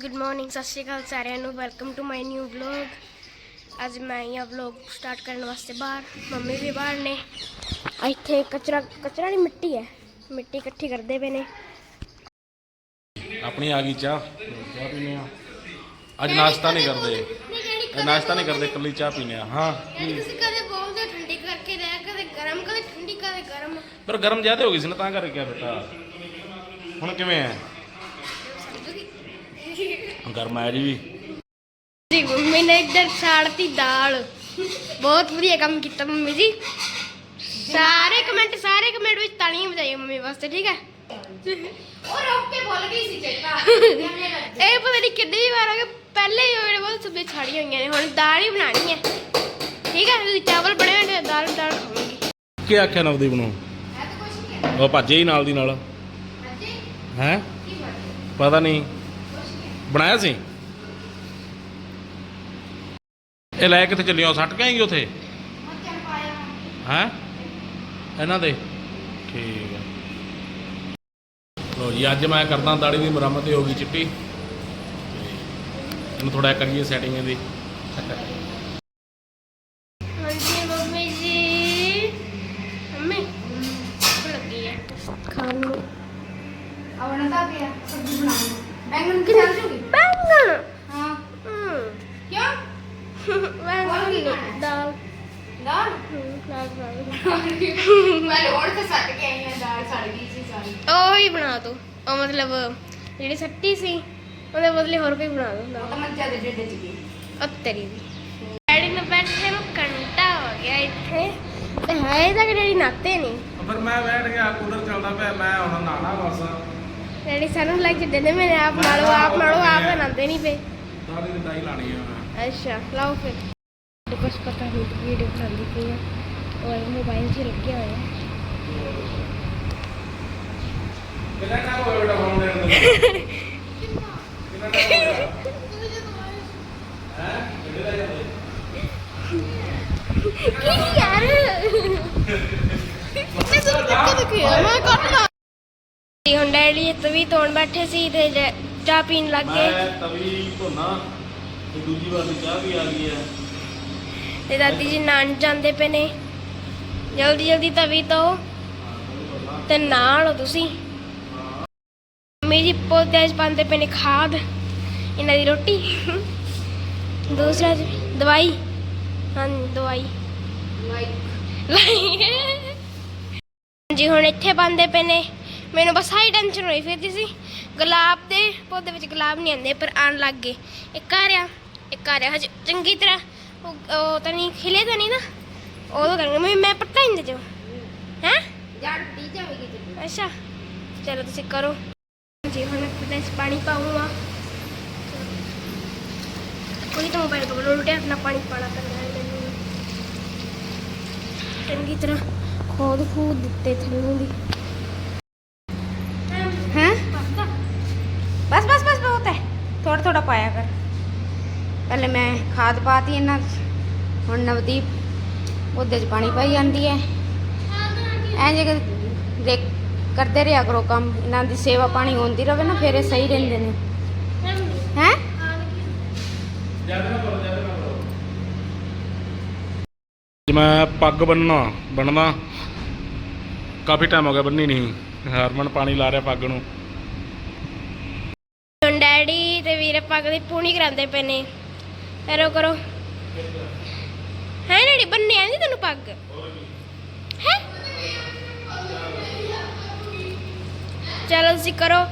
Good morning ਸਤਿ ਸ਼੍ਰੀ ਅਕਾਲ ਸਾਰਿਆਂ ਨੂੰ। Welcome to my new vlog ਅੱਜ ਮੈਂ ਇਹ ਵਲੌਗ ਸਟਾਰਟ ਕਰਨ ਵਾਸਤੇ ਬਾਹਰ। ਮੰਮੀ ਵੀ ਬਾਹਰ ਨੇ। ਇੱਥੇ ਕਚਰਾ ਕਚਰਾ ਨਹੀਂ ਮਿੱਟੀ ਹੈ। ਮਿੱਟੀ ਇਕੱਠੀ ਕਰਦੇ ਪਏ ਨੇ। ਆਪਣੀ ਆ ਗਈ ਚਾਹ। ਚਾਹ ਪੀਨੇ ਆ ਅੱਜ ਨਾਸ਼ਤਾ ਨਹੀਂ ਕਰਦੇ। ਅੱਜ ਨਾਸ਼ਤਾ ਨਹੀਂ ਕਰਦੇ ਇਕੱਲੀ ਚਾਹ ਪੀਨੇ ਆ। ਹਾਂ। ਤੁਸੀਂ ਕਦੇ ਬੋਲਦੇ ਠੰਡੀ ਕਰਕੇ ਰਹਿ ਕਦੇ ਗਰਮ ਕਦੇ ਠੰਡੀ ਕਦੇ ਗਰਮ। ਪਰ ਗਰਮ ਜ਼ਿਆਦਾ ਹੋ ਗਈ ਸੀ ਨਾ ਤਾਂ ਕਰਕੇ ਬੇਟਾ। ਹੁਣ ਕਿਵੇਂ ਹੈ? ਗਰਮ ਆ ਜੀ ਜੀ ਮੰਮੀ ਨੇ ਇੱਧਰ ਛਾੜਤੀ ਦਾਲ। ਬਹੁਤ ਵਧੀਆ ਕੰਮ ਕੀਤਾ ਮੰਮੀ ਜੀ। ਸਾਰੇ ਕਮੈਂਟ ਸਾਰੇ ਕਮੈਂਟ ਵਿੱਚ ਤਾਲੀਆਂ ਵਜਾਈਓ ਮੰਮੀ ਵਾਸਤੇ ਠੀਕ ਹੈ? ਉਹ ਰੋਕ ਕੇ ਬੋਲ ਗਈ ਸੀ ਚੇਤਾ ਇਹ ਪਤਾ ਨਹੀਂ ਕਿੰਨੀ ਵਾਰ ਹੋ ਗਏ ਪਹਿਲੇ ਹੀ ਮੇਰੇ ਬਹੁਤ ਸਬਜ਼ੀ ਛਾੜੀਆਂ ਹੋਈਆਂ ਨੇ ਹੁਣ ਦਾਲ ਹੀ ਬਣਾਣੀ ਹੈ। ਠੀਕ ਹੈ ਤੁਸੀਂ ਚਾਵਲ ਬਣੇ ਹੋਏ ਨੇ ਦਾਲ ਦਾਲ ਖਾਵਾਂਗੀ। ਕੀ ਆਖਿਆ ਨਵਦੀਪ ਨੂੰ? ਮੈਂ ਤਾਂ ਕੁਛ ਨਹੀਂ ਕਿਹਾ ਉਹ ਭੱਜੇ ਹੀ ਨਾਲ ਦੀ ਨਾਲ। ਅੱਜੇ ਹੈ? ਕੀ ਬਣ ਪਤਾ ਨਹੀਂ ਬਣਾਇਆ ਸੀ? ਇਹ ਲੈ ਕਿੱਥੇ ਚੱਲਿਓ ਸੱਟ ਕੇ ਆਏਗੀ ਉਥੇ? ਹੈ? ਇਹਨਾਂ ਦੇ? ਠੀਕ ਹੈ ਲੋ ਜੀ ਅੱਜ ਮੈਂ ਕਰਦਾ ਦਾੜੀ ਦੀ ਮੁਰੰਮਤ ਹੀ ਗਈ ਚਿੱਟੀ। ਇਹਨੂੰ ਥੋੜਾ ਕਰੀਏ ਸੈਟਿੰਗ ਇਹਦੀ। ਹਾਂਜੀ ਮੰਮੀ ਜੀ। ਮੰਮੀ ਭੁੱਖ ਲੱਗੀ ਹੈ ਖਾਣ ਨੂੰ ਆਵਣਾ ਤਾਂ ਗਿਆ ਸਬਜ਼ੀ ਬਣਾਉਣੀ ਬੈਂਗਣ ਕੀ ਚੱਲ ਜੂਗੀ ਬੈਂਗਣ ਹਾਂ ਹਮ ਕਿਉਂ ਬੈਂਗਣ ਦੀ ਦਾਲ। ਦਾਲ? ਹਮ, ਦਾਲ ਦਾਲ ਮੈਂ ਲੋੜ ਤੇ ਸੱਟ ਕੇ ਆਈ ਹਾਂ ਦਾਲ ਸੜ ਗਈ ਸੀ ਸਾਰੀ। ਉਹ ਹੀ ਬਣਾ ਦੋ। ਉਹ ਮਤਲਬ ਜਿਹੜੀ ਸੱਟੀ ਸੀ ਉਹਦੇ ਬਦਲੇ ਹੋਰ ਕੋਈ ਬਣਾ ਦੋ। ਉਹ ਤਾਂ ਮੰਚਾ ਦੇ ਡੱਡੇ ਚ ਗਈ। ਉਹ ਤੇਰੀ ਦੀ ਡੈਡੀ ਨੂੰ ਬੈਠੇ ਨੂੰ ਘੰਟਾ ਹੋ ਗਿਆ ਇੱਥੇ। ਤੇ ਹੈ ਤਾਂ ਡੈਡੀ ਨਾਤੇ ਨਹੀਂ। ਫਿਰ ਮੈਂ ਬੈਠ ਗਿਆ ਕੂਲਰ ਚੱਲਦਾ ਪਿਆ ਮੈਂ ਹੁਣ ਨਾਣਾ ਬਸ। ਡੈਡੀ ਸਾਨੂੰ ਲੱਗ ਜਿੱਦੇ ਨੇ ਮੇਰੇ ਆਪ ਨਾਲੋ ਆਪ ਨਾਲੋ ਆਪ ਨਾਤੇ ਨਹੀਂ ਪਏ। ਦਾੜੀ ਦੀ ਟਾਈ ਲਾਣੀ ਆ। ਅੱਛਾ ਲਾਓ ਫਿਰ। ਕੁਝ ਪਤਾ ਨਹੀਂ ਵੀਡੀਓ ਬਣਾਉਂਦੀ ਪਈ ਆ। ਔਰ ਮੋਬਾਈਲ 'ਚ ਲੱਗਿਆ ਹੋਇਆ। ਕਿੰਨਾ ਟਾਈਮ ਹੋਇਆ ਬੇਟਾ ਫੋਨ ਦੇਣ ਦੇ ਕਿੰਨਾ ਟਾਈਮ ਹੋਇਆ ਹੈ ਕਿੰਨੇ ਦਾ ਜਾਂਦੇ ਕੀ ਯਾਰ ਮੈਂ ਤੁਹਾਨੂੰ ਧੱਕਾ ਦੇਖਿਆ ਮੈਂ ਕੱਟਦਾ ਹੁਣ ਡੈਡੀ ਤਵੀ ਤੋੜ ਬੈਠੇ ਸੀ ਤੇ ਜ- ਚਾਹ ਪੀਣ ਲੱਗ ਗਏ। ਮੈਂ ਤਵੀ ਧੋਣਾ ਤੇ ਦੂਜੀ ਵਾਰ ਦੀ ਚਾਹ ਵੀ ਆ ਗਈ ਹੈ। ਤੇ ਦਾਦੀ ਜੀ ਨਾਨ ਜਾਂਦੇ ਪਏ ਨੇ। ਜਲਦੀ ਜਲਦੀ ਤਵੀ ਤੋਂ ਤੇ ਨਾਲ ਤੁਸੀਂ। ਮੰਮੀ ਜੀ ਪੌਦਿਆਂ 'ਚ ਪਾਉਂਦੇ ਪਏ ਨੇ ਖਾਦ ਇਹਨਾਂ ਦੀ ਰੋਟੀ। ਦੂਸਰਾ ਜੀ ਦਵਾਈ। ਹਾਂ ਦਵਾਈ। ਜੀ ਹੁਣ ਇੱਥੇ ਪਾਉਂਦੇ ਪਏ ਨੇ। ਮੈਨੂੰ ਬਸ ਆਹੀ ਟੈਨਸ਼ਨ ਹੋਈ ਫਿਰਦੀ ਸੀ। ਗੁਲਾਬ ਦੇ ਪੌਦੇ ਵਿੱਚ ਗੁਲਾਬ ਨਹੀਂ ਆਉਂਦੇ ਪਰ ਆਣ ਲੱਗ ਗਏ। ਇੱਕ ਆ ਰਿਹਾ ਇੱਕ ਆ ਰਿਹਾ ਹਜੇ ਚੰਗੀ ਤਰ੍ਹਾਂ ਉਹ ਉਹ ਤਾਂ ਨਹੀਂ ਖਿਲੇ ਤਾਂ ਨਹੀਂ ਨਾ। ਉਦੋਂ ਕਰਾਂਗੇ ਮੈਂ ਮੈਂ ਪੱਟਾ ਇੰਦੇ ਜੋ ਹੈ? ਜੜ ਟੀ ਜਾਵੇਗੀ ਤੇ ਅੱਛਾ ਚਲੋ ਤੁਸੀਂ ਕਰੋ। ਜੀ ਹੁਣ ਮੈਂ ਪਤਾ ਇਸ ਪਾਣੀ ਪਾਉਂਗਾ। ਕੋਈ ਤਾਂ ਮੋਬਾਈਲ ਕੋਲ ਉਲਟੇ ਆਪਣਾ ਪਾਣੀ ਪਾਣਾ ਪੈਂਦਾ ਹੈ ਚੰਗੀ ਤਰ੍ਹਾਂ ਖੋਦ ਖੂਦ ਦਿੱਤੇ ਥੱਲੋਂ ਦੀ ਹੈ ਪਾਸਤਾ ਬਸ ਬਸ ਬਸ ਬਹੁਤ ਹੈ ਥੋੜਾ ਥੋੜਾ ਪਾਇਆ ਕਰ ਪਹਿਲੇ ਮੈਂ ਖਾਦ ਪਾਤੀ ਇਹਨਾਂ। ਹੁਣ ਨਵਦੀਪ ਉਹਦੇ 'ਚ ਪਾਣੀ ਪਾਈ ਜਾਂਦੀ ਹੈ। ਐਂ ਜੇ ਕਿ ਦੇਖ ਕਰਦੇ ਰਿਹਾ ਕਰੋ ਕੰਮ। ਇਹਨਾਂ ਦੀ ਸੇਵਾ ਪਾਣੀ ਹੁੰਦੀ ਰਵੇ ਨਾ ਫਿਰ ਇਹ ਸਹੀ ਰਹਿੰਦੇ ਨੇ। ਹੈ? ਮੈਂ ਪੱਗ ਬੰਨਣਾ ਬੰਨਣਾ ਕਾਫੀ ਟਾਈਮ ਹੋ ਗਿਆ ਬੰਨੀ ਨਹੀਂ। ਹਰਮਨ ਪਾਣੀ ਲਾ ਰਿਹਾ ਪੱਗ ਨੂੰ। ਡੈਡੀ ਤੇ ਵੀਰੇ ਪੱਗ ਦੀ ਪੂਣੀ ਕਰਾਉਂਦੇ ਪਏ ਨੇ। ਕਰੋ ਕਰੋ। ਹੈ ਡੈਡੀ ਬੰਨਿਆ ਨਹੀਂ ਤੈਨੂੰ ਪੱਗ? ਹੈ? ਚਲੋ ਤੁਸੀਂ ਕਰੋ।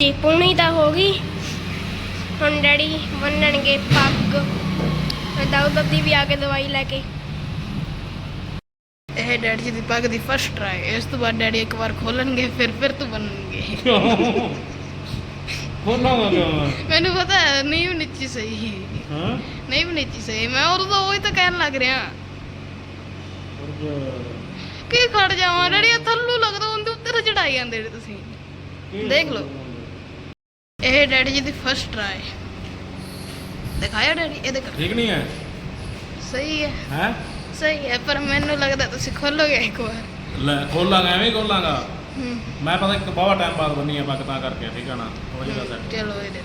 ਜੀ ਪੂਣੀ ਤਾਂ ਹੋ ਗਈ। ਹੁਣ ਡੈਡੀ ਬੰਨਣਗੇ ਪੱਗ। ਤੇ ਦਾਊਦ ਦੀ ਵੀ ਆ ਕੇ ਦਵਾਈ ਲੈ ਕੇ। ਇਹ ਡੈਡੀ ਜੀ ਦੀ ਪੱਗ ਦੀ ਫਸਟ ਟਰਾਈ ਇਸ ਤੋਂ ਬਾਅਦ ਡੈਡੀ ਇੱਕ ਵਾਰ ਖੋਲਣਗੇ ਫਿਰ ਫਿਰ ਤੋਂ ਬਣਨਗੇ ਖੋਲਾਂਗਾ ਕਿਉਂ ਮੈਨੂੰ ਪਤਾ ਹੈ ਨਹੀਂ ਵੀ ਨੀਚੀ ਸਹੀ। ਹਾਂ? ਨਹੀਂ ਵੀ ਨੀਚੀ ਸਹੀ। ਮੈਂ ਉਦੋਂ ਤਾਂ ਉਹੀ ਤਾਂ ਕਹਿਣ ਲੱਗ ਰਿਹਾ। ਕੀ ਖੜ ਜਾਵਾਂ? ਡੈਡੀ ਇਹ ਥੱਲੂ ਲੱਗਦਾ ਉਹਦੇ ਉੱਤੇ ਚੜਾਈ ਜਾਂਦੇ ਤੁਸੀਂ। ਦੇਖ ਲਓ। ਇਹ ਡੈਡੀ ਜੀ ਦੀ ਫਸਟ ਟਰਾਈ ਦਿਖਾਇਆ ਡੈਡੀ? ਇਹ ਦੇਖ। ਠੀਕ ਨਹੀਂ ਹੈ? ਸਹੀ ਹੈ। ਹੈ? ਸਹੀ ਹੈ ਪਰ ਮੈਨੂੰ ਲੱਗਦਾ ਤੁਸੀਂ ਖੋਲੋਗੇ ਇੱਕ ਵਾਰ। ਲੈ ਖੋਲਾਂਗਾ ਐਵੇਂ ਹੀ ਖੋਲਾਂਗਾ। ਹੂੰ ਮੈਂ ਪਤਾ ਇੱਕ ਬਹੁਤ ਟਾਈਮ ਬਾਅਦ ਬੰਨੀ ਆ ਪੱਗ ਤਾਂ ਕਰਕੇ ਠੀਕ ਆ ਨਾ? ਹੋ ਜਾਏਗਾ ਸੈੱਟ ਚਲੋ ਇਹਦੇ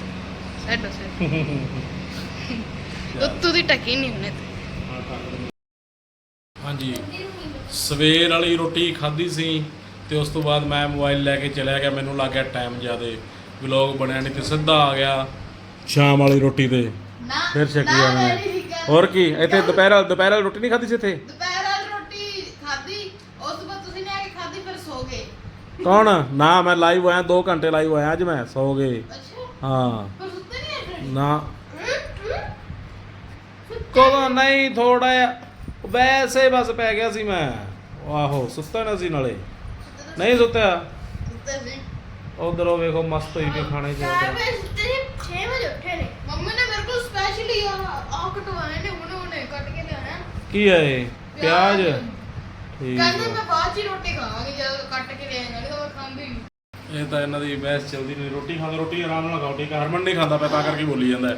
ਸੈੱਟ ਸੈੱਟ ਉੱਤੋਂ ਦੀ ਟਕੀ ਨਹੀਂ ਹੁਣੇ ਤੇ। ਹਾਂਜੀ। ਸਵੇਰ ਵਾਲੀ ਰੋਟੀ ਖਾਧੀ ਸੀ ਤੇ ਉਸ ਤੋਂ ਬਾਅਦ ਮੈਂ ਮੋਬਾਈਲ ਲੈ ਕੇ ਚਲਿਆ ਗਿਆ। ਮੈਨੂੰ ਲੱਗ ਗਿਆ ਟਾਈਮ ਜ਼ਿਆਦੇ। ਵਲੌਗ ਬਣਿਆ ਨਹੀਂ ਤੇ ਸਿੱਧਾ ਆ ਗਿਆ ਸ਼ਾਮ ਵਾਲੀ ਰੋਟੀ ਤੇ। ਫਿਰ ਛਕੀ ਆ ਮੈਂ। ਹੋਰ ਕੀ? ਇੱਥੇ ਦੁਪਹਿਰ ਦੁਪਹਿਰ ਵਾਲੀ ਰੋਟੀ ਨਹੀਂ ਖਾਧੀ ਸੀ ਇੱਥੇ ਦੁਪਹਿਰ ਵਾਲੀ ਰੋਟੀ ਖਾਧੀ ਉਸ ਤੋਂ ਬਾਅਦ ਤੁਸੀਂ ਨੇ ਆ ਕੇ ਖਾਧੀ ਫਿਰ ਸੋ ਗਏ ਕੌਣ? ਨਾ ਮੈਂ ਲਾਈਵ ਆਇਆ 2 ਘੰਟੇ ਲਾਈਵ ਆਇਆ ਅੱਜ ਮੈਂ ਸੌ ਗਏ। ਹਾਂ। ਪਰ ਸੁੱਤੇ ਨਹੀਂ ਆਏ ਨਾ। ਕਦੋਂ ਨਹੀਂ ਥੋੜਾ ਵੈਸੇ ਬਸ ਪੈ ਗਿਆ ਸੀ ਮੈਂ। ਆਹੋ ਸੁੱਤਾ ਨਾ ਸੀ ਨਾਲੇ। ਨਹੀਂ ਸੁੱਤਿਆ? ਸੁੱਤੇ ਸੀ। ਉਧਰੋਂ ਵੇਖੋ ਮਸਤ ਹੋਈ ਪਈ ਖਾਣੇ ਚ। ਉੱਧਰ। ਵਜੇ ਸੁੱਤੇ ਨੇ 6 ਵਜੇ ਉੱਠੇ ਨੇ। ਮੰਮੀ ਨੇ ਮੇਰੇ ਕੋਲ ਸਪੈਸ਼ਲੀ ਆ ਆ ਕਟਵਾਏ ਨੇ ਹੁਣੇ ਹੁਣੇ ਕੱਟ ਕੇ ਲਿਆਣਾ ਕੀ ਹੈ ਇਹ? ਪਿਆਜ਼। ਠੀਕ ਕਹਿੰਦੇ। ਮੈਂ ਬਾਅਦ ਚ ਹੀ ਰੋਟੀ ਖਾਵਾਂਗੀ ਜਦ ਕੱਟ ਕੇ ਲਿਆਏਗਾ ਨਹੀਂ ਤਾਂ ਮੈਂ ਖਾਂਦੀ ਨਹੀਂ ਇਹ ਤਾਂ ਇਹਨਾਂ ਦੀ ਬਹਿਸ ਚੱਲਦੀ ਨਹੀਂ ਰੋਟੀ ਖਾਂਦਾ ਰੋਟੀ ਆਰਾਮ ਨਾਲ ਖਾਓ ਠੀਕ ਹੈ ਹਰਮਨ ਨਹੀਂ ਖਾਂਦਾ ਪਿਆ ਤਾਂ ਕਰਕੇ ਬੋਲੀ ਜਾਂਦਾ ਹੈ।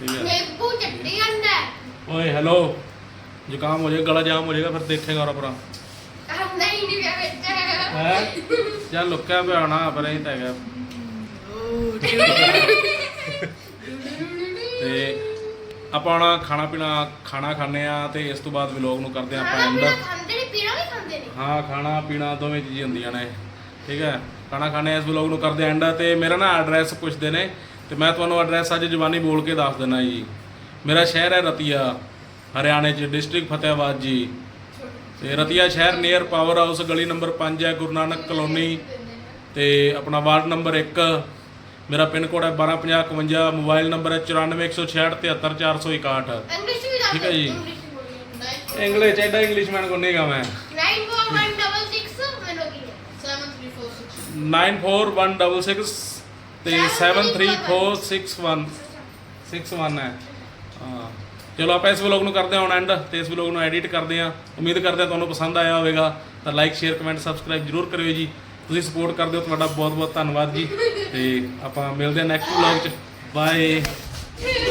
ਠੀਕ ਹੈ ਨਿੰਬੂ ਚਟਨੀ ਆਂਦਾ ਓਏ ਹੈਲੋ ਜ਼ੁਕਾਮ ਹੋ ਜਾਏਗਾ ਗਲਾ ਜਾਮ ਹੋ ਜਾਏਗਾ ਫਿਰ ਦੇਖੇਗਾ ਔਰ ਪਰਾ ਨਹੀਂ ਨਹੀਂ ਪਿਆ ਵਿੱਚ। ਹੈ? ਜਾਂ ਲੁੱਕਿਆ ਪਿਆ ਹੋਣਾ ਪਰ ਇਹ ਤਾਂ ਹੈਗਾ। ਤੇ ਆਪਾਂ ਹੁਣ ਖਾਣਾ ਪੀਣਾ ਖਾਣਾ ਖਾਣੇ ਆ ਤੇ ਇਸ ਤੋਂ ਬਾਅਦ ਵਲੌਗ ਨੂੰ ਕਰਦੇ ਆ ਆਪਾਂ ਐਂਡ ਖਾਂਦੇ ਨੇ ਪੀਣਾ ਵੀ ਖਾਂਦੇ ਨੇ। ਹਾਂ ਖਾਣਾ ਪੀਣਾ ਦੋਵੇਂ ਚੀਜ਼ਾਂ ਹੁੰਦੀਆਂ ਨੇ। ਠੀਕ ਹੈ? ਖਾਣਾ ਖਾਣੇ ਇਸ ਵਲੌਗ ਨੂੰ ਕਰਦੇ ਐਂਡ ਤੇ ਮੇਰਾ ਨਾ ਐਡਰੈਸ ਪੁੱਛਦੇ ਨੇ ਤੇ ਮੈਂ ਤੁਹਾਨੂੰ ਐਡਰੈਸ ਅੱਜ ਜਵਾਨੀ ਬੋਲ ਕੇ ਦੱਸ ਦਿੰਦਾ ਜੀ। ਮੇਰਾ ਸ਼ਹਿਰ ਹੈ ਰਤੀਆ ਹਰਿਆਣੇ ਚ ਡਿਸਟ੍ਰਿਕਟ ਫਤਿਆਬਾਦ ਜੀ। ਤੇ ਰਤੀਆ ਸ਼ਹਿਰ ਨੀਅਰ ਪਾਵਰ ਹਾਊਸ ਗਲੀ ਨੰਬਰ 5 ਹੈ ਗੁਰੂ ਨਾਨਕ ਕਲੋਨੀ। ਤੇ ਆਪਣਾ ਵਾਰਡ ਨੰਬਰ 1 ਮੇਰਾ ਪਿਨ ਕੋਡ ਹੈ 125051 ਮੋਬਾਈਲ ਨੰਬਰ ਹੈ 9416737461 ਇੰਗਲਿਸ਼ ਵੀ ਠੀਕ ਹੈ ਜੀ। ਇੰਗਲਿਸ਼ ਬੋਲੀ ਇੰਗਲਿਸ਼ ਐਡਾ ਇੰਗਲਿਸ਼ਮੈਨ ਕੋ ਨਹੀਂਗਾ ਮੈਂ 94166 ਮੈਨੂੰ ਕੀ ਹੈ 7346 9416 ਤੇ 73461 61 ਹੈ। ਹਾਂ। ਚਲੋ ਆਪਾਂ ਇਸ ਵਲੌਗ ਨੂੰ ਕਰਦੇ ਹਾਂ ਹੁਣ ਐਂਡ ਤੇ ਇਸ ਵਲੌਗ ਨੂੰ ਐਡਿਟ ਕਰਦੇ ਹਾਂ। ਉਮੀਦ ਕਰਦੇ ਹਾਂ ਤੁਹਾਨੂੰ ਪਸੰਦ ਆਇਆ ਹੋਵੇਗਾ। ਤਾਂ ਲਾਈਕ ਸ਼ੇਅਰ ਕਮੈਂਟ ਸਬਸਕ੍ਰਾਈਬ ਜਰੂਰ ਕਰਿਓ ਜੀ। ਤੁਸੀਂ ਸਪੋਰਟ ਕਰਦੇ ਹੋ ਤੁਹਾਡਾ ਬਹੁਤ ਬਹੁਤ ਧੰਨਵਾਦ ਜੀ। ਤੇ ਆਪਾਂ ਮਿਲਦੇ ਹਾਂ ਨੈਕਸਟ ਵਲੌਗ 'ਚ। ਬਾਏ